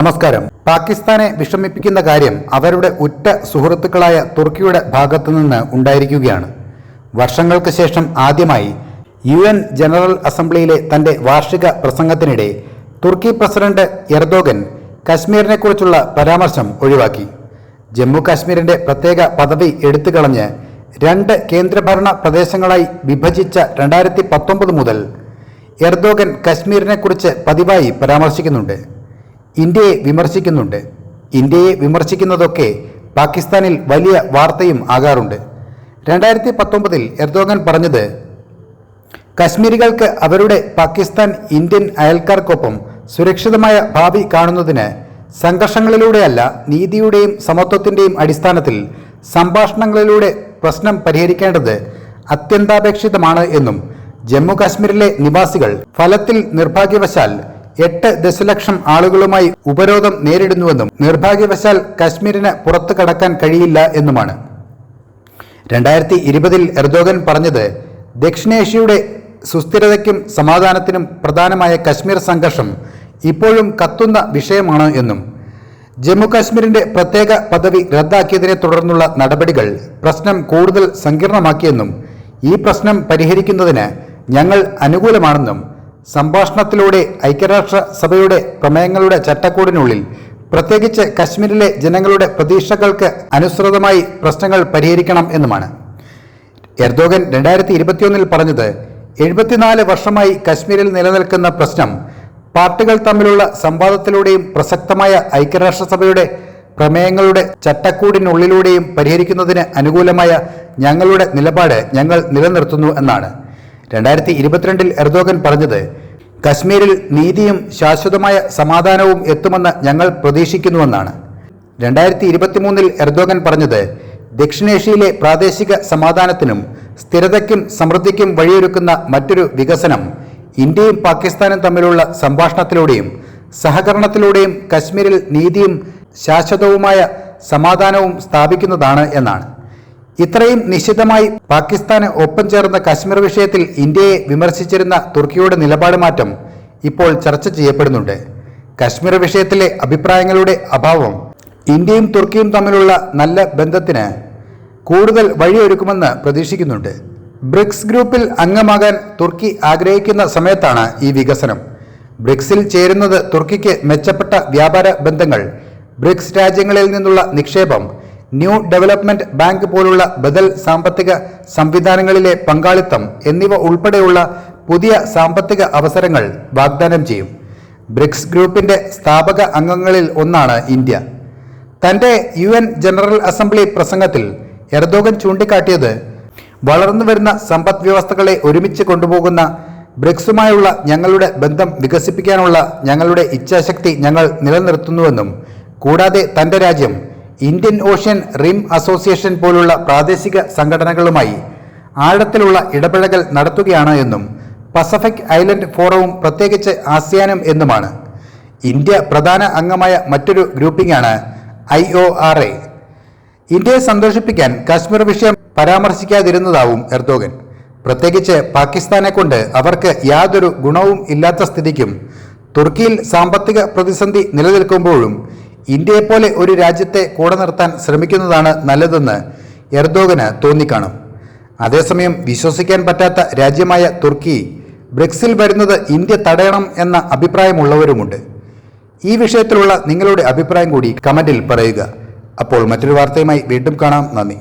നമസ്കാരം. പാകിസ്ഥാനെ വിഷമിപ്പിക്കുന്ന കാര്യം അവരുടെ ഉറ്റ സുഹൃത്തുക്കളായ തുർക്കിയുടെ ഭാഗത്തുനിന്ന് ഉണ്ടായിരിക്കുകയാണ്. വർഷങ്ങൾക്ക് ശേഷം ആദ്യമായി യു എൻ ജനറൽ അസംബ്ലിയിലെ തന്റെ വാർഷിക പ്രസംഗത്തിനിടെ തുർക്കി പ്രസിഡന്റ് എർദോഗൻ കശ്മീരിനെക്കുറിച്ചുള്ള പരാമർശം ഒഴിവാക്കി. ജമ്മു കാശ്മീരിന്റെ പ്രത്യേക പദവി എടുത്തുകളഞ്ഞ് രണ്ട് കേന്ദ്രഭരണ പ്രദേശങ്ങളായി വിഭജിച്ച രണ്ടായിരത്തി പത്തൊമ്പത് മുതൽ എർദോഗൻ കശ്മീരിനെക്കുറിച്ച് പതിവായി പരാമർശിക്കുന്നുണ്ട്. ഇന്ത്യയെ വിമർശിക്കുന്നുണ്ട്. ഇന്ത്യയെ വിമർശിക്കുന്നതൊക്കെ പാകിസ്ഥാനിൽ വലിയ വാർത്തയും ആകാറുണ്ട്. രണ്ടായിരത്തി പത്തൊമ്പതിൽ എർദോഗൻ പറഞ്ഞത് കശ്മീരികൾക്ക് അവരുടെ പാകിസ്ഥാൻ ഇന്ത്യൻ അയൽക്കാർക്കൊപ്പം സുരക്ഷിതമായ ഭാവി കാണുന്നതിന് സംഘർഷങ്ങളിലൂടെയല്ല നീതിയുടെയും സമത്വത്തിന്റെയും അടിസ്ഥാനത്തിൽ സംഭാഷണങ്ങളിലൂടെ പ്രശ്നം പരിഹരിക്കേണ്ടത് അത്യന്താപേക്ഷിതമാണ് എന്നും ജമ്മു കാശ്മീരിലെ നിവാസികൾ ഫലത്തിൽ നിർഭാഗ്യവശാൽ എട്ട് ദശലക്ഷം ആളുകളുമായി ഉപരോധം നേരിടുന്നുവെന്നും നിർഭാഗ്യവശാൽ കശ്മീരിന് പുറത്തു കടക്കാൻ കഴിയില്ല എന്നുമാണ്. രണ്ടായിരത്തി ഇരുപതിൽ എർദോഗൻ പറഞ്ഞത് ദക്ഷിണേഷ്യയുടെ സുസ്ഥിരതയ്ക്കും സമാധാനത്തിനും പ്രധാനമായ കശ്മീർ സംഘർഷം ഇപ്പോഴും കത്തുന്ന വിഷയമാണ് എന്നും ജമ്മു കാശ്മീരിന്റെ പ്രത്യേക പദവി റദ്ദാക്കിയതിനെ തുടർന്നുള്ള നടപടികൾ പ്രശ്നം കൂടുതൽ സങ്കീർണമാക്കിയെന്നും ഈ പ്രശ്നം പരിഹരിക്കുന്നതിന് ഞങ്ങൾ അനുകൂലമാണെന്നും സംഭാഷണത്തിലൂടെ ഐക്യരാഷ്ട്ര സഭയുടെ പ്രമേയങ്ങളുടെ ചട്ടക്കൂടിനുള്ളിൽ പ്രത്യേകിച്ച് കശ്മീരിലെ ജനങ്ങളുടെ പ്രതീക്ഷകൾക്ക് അനുസൃതമായി പ്രശ്നങ്ങൾ പരിഹരിക്കണം എന്നുമാണ്. എർദോഗൻ രണ്ടായിരത്തി ഇരുപത്തിയൊന്നിൽ പറഞ്ഞത് എഴുപത്തിനാല് വർഷമായി കശ്മീരിൽ നിലനിൽക്കുന്ന പ്രശ്നം പാർട്ടികൾ തമ്മിലുള്ള സംവാദത്തിലൂടെയും പ്രസക്തമായ ഐക്യരാഷ്ട്രസഭയുടെ പ്രമേയങ്ങളുടെ ചട്ടക്കൂടിനുള്ളിലൂടെയും പരിഹരിക്കുന്നതിന് അനുകൂലമായ ഞങ്ങളുടെ നിലപാട് ഞങ്ങൾ നിലനിർത്തുന്നു എന്നാണ്. രണ്ടായിരത്തി ഇരുപത്തിരണ്ടിൽ എർദോഗൻ പറഞ്ഞത് കശ്മീരിൽ നീതിയും ശാശ്വതമായ സമാധാനവും എത്തുമെന്ന് ഞങ്ങൾ പ്രതീക്ഷിക്കുന്നുവെന്നാണ്. രണ്ടായിരത്തി ഇരുപത്തിമൂന്നിൽ എർദോഗൻ പറഞ്ഞത് ദക്ഷിണേഷ്യയിലെ പ്രാദേശിക സമാധാനത്തിനും സ്ഥിരതയ്ക്കും സമൃദ്ധിക്കും വഴിയൊരുക്കുന്ന മറ്റൊരു വികസനം ഇന്ത്യയും പാകിസ്ഥാനും തമ്മിലുള്ള സംഭാഷണത്തിലൂടെയും സഹകരണത്തിലൂടെയും കശ്മീരിൽ നീതിയും ശാശ്വതവുമായ സമാധാനവും സ്ഥാപിക്കുന്നതാണ് എന്നാണ്. ഇത്രയും നിശ്ചിതമായി പാകിസ്ഥാന് ഒപ്പം ചേർന്ന കശ്മീർ വിഷയത്തിൽ ഇന്ത്യയെ വിമർശിച്ചിരുന്ന തുർക്കിയുടെ നിലപാട് മാറ്റം ഇപ്പോൾ ചർച്ച ചെയ്യപ്പെടുന്നുണ്ട്. കശ്മീർ വിഷയത്തിലെ അഭിപ്രായങ്ങളുടെ അഭാവം ഇന്ത്യയും തുർക്കിയും തമ്മിലുള്ള നല്ല ബന്ധത്തിന് കൂടുതൽ വഴിയൊരുക്കുമെന്ന് പ്രതീക്ഷിക്കുന്നുണ്ട്. ബ്രിക്സ് ഗ്രൂപ്പിൽ അംഗമാകാൻ തുർക്കി ആഗ്രഹിക്കുന്ന സമയത്താണ് ഈ വികസനം. ബ്രിക്സിൽ ചേരുന്നത് തുർക്കിക്ക് മെച്ചപ്പെട്ട വ്യാപാര ബന്ധങ്ങൾ ബ്രിക്സ് രാജ്യങ്ങളിൽ നിന്നുള്ള നിക്ഷേപം ന്യൂ ഡെവലപ്മെന്റ് ബാങ്ക് പോലുള്ള ബദൽ സാമ്പത്തിക സംവിധാനങ്ങളിലെ പങ്കാളിത്തം എന്നിവ ഉൾപ്പെടെയുള്ള പുതിയ സാമ്പത്തിക അവസരങ്ങൾ വാഗ്ദാനം ചെയ്യും. ബ്രിക്സ് ഗ്രൂപ്പിന്റെ സ്ഥാപക അംഗങ്ങളിൽ ഒന്നാണ് ഇന്ത്യ. തന്റെ യു എൻ ജനറൽ അസംബ്ലി പ്രസംഗത്തിൽ എർദോഗൻ ചൂണ്ടിക്കാട്ടിയത് വളർന്നു വരുന്ന സമ്പദ് വ്യവസ്ഥകളെ ഒരുമിച്ച് കൊണ്ടുപോകുന്ന ബ്രിക്സുമായുള്ള ഞങ്ങളുടെ ബന്ധം വികസിപ്പിക്കാനുള്ള ഞങ്ങളുടെ ഇച്ഛാശക്തി ഞങ്ങൾ നിലനിർത്തുന്നുവെന്നും കൂടാതെ തന്റെ രാജ്യം ഇന്ത്യൻ ഓഷ്യൻ റിം അസോസിയേഷൻ പോലുള്ള പ്രാദേശിക സംഘടനകളുമായി ആഴത്തിലുള്ള ഇടപഴകൽ നടത്തുകയാണ് എന്നും പസഫിക് ഐലൻഡ് ഫോറവും പ്രത്യേകിച്ച് ആസിയാനും എന്നുമാണ്. ഇന്ത്യ പ്രധാന അംഗമായ മറ്റൊരു ഗ്രൂപ്പിംഗാണ് ഐ ഒ ആർ എ. ഇന്ത്യയെ സന്തോഷിപ്പിക്കാൻ കാശ്മീർ വിഷയം പരാമർശിക്കാതിരുന്നതാവും എർദോഗൻ. പ്രത്യേകിച്ച് പാകിസ്ഥാനെ കൊണ്ട് അവർക്ക് യാതൊരു ഗുണവും ഇല്ലാത്ത സ്ഥിതിക്കും തുർക്കിയിൽ സാമ്പത്തിക പ്രതിസന്ധി നിലനിൽക്കുമ്പോഴും ഇന്ത്യയെപ്പോലെ ഒരു രാജ്യത്തെ കൂടെ നിർത്താൻ ശ്രമിക്കുന്നതാണ് നല്ലതെന്ന് എർദോഗന് തോന്നിക്കാണും. അതേസമയം വിശ്വസിക്കാൻ പറ്റാത്ത രാജ്യമായ തുർക്കി ബ്രിക്സിൽ വരുന്നത് ഇന്ത്യ തടയണം എന്ന അഭിപ്രായമുള്ളവരുമുണ്ട്. ഈ വിഷയത്തിലുള്ള നിങ്ങളുടെ അഭിപ്രായം കൂടി കമന്റിൽ പറയുക. അപ്പോൾ മറ്റൊരു വാർത്തയുമായി വീണ്ടും കാണാം. നന്ദി.